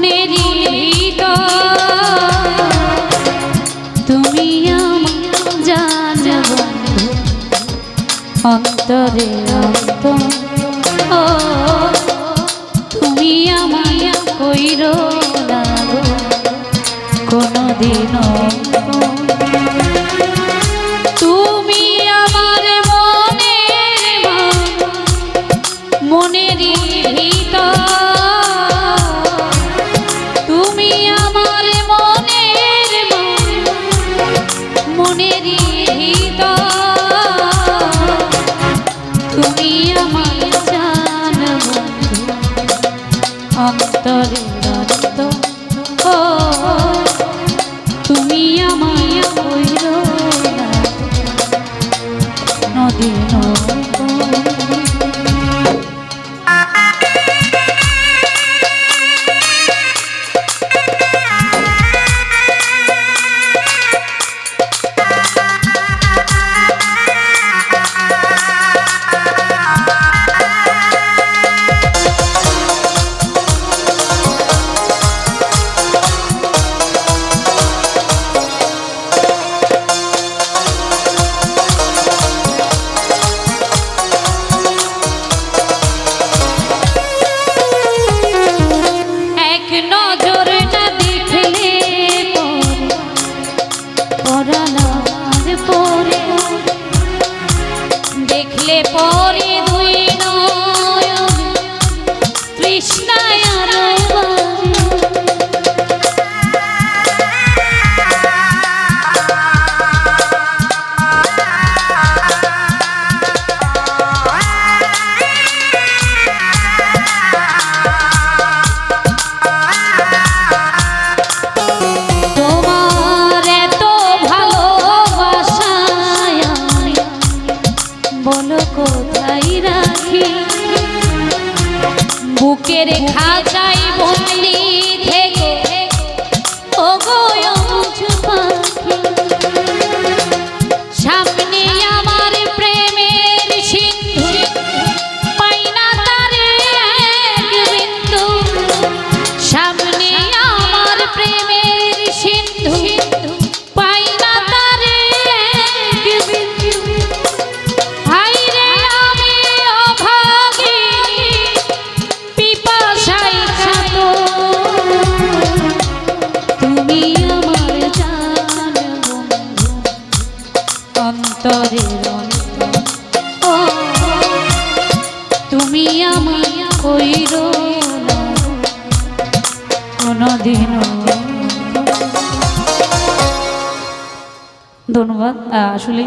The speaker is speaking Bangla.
মনেরই তুমি অন্তরে অন্ত ও তুমি আমায় কইর না কোনদিনও 李云龙 পরি বুকের খাঁচাই বন্দি। ধন্যবাদ আসলে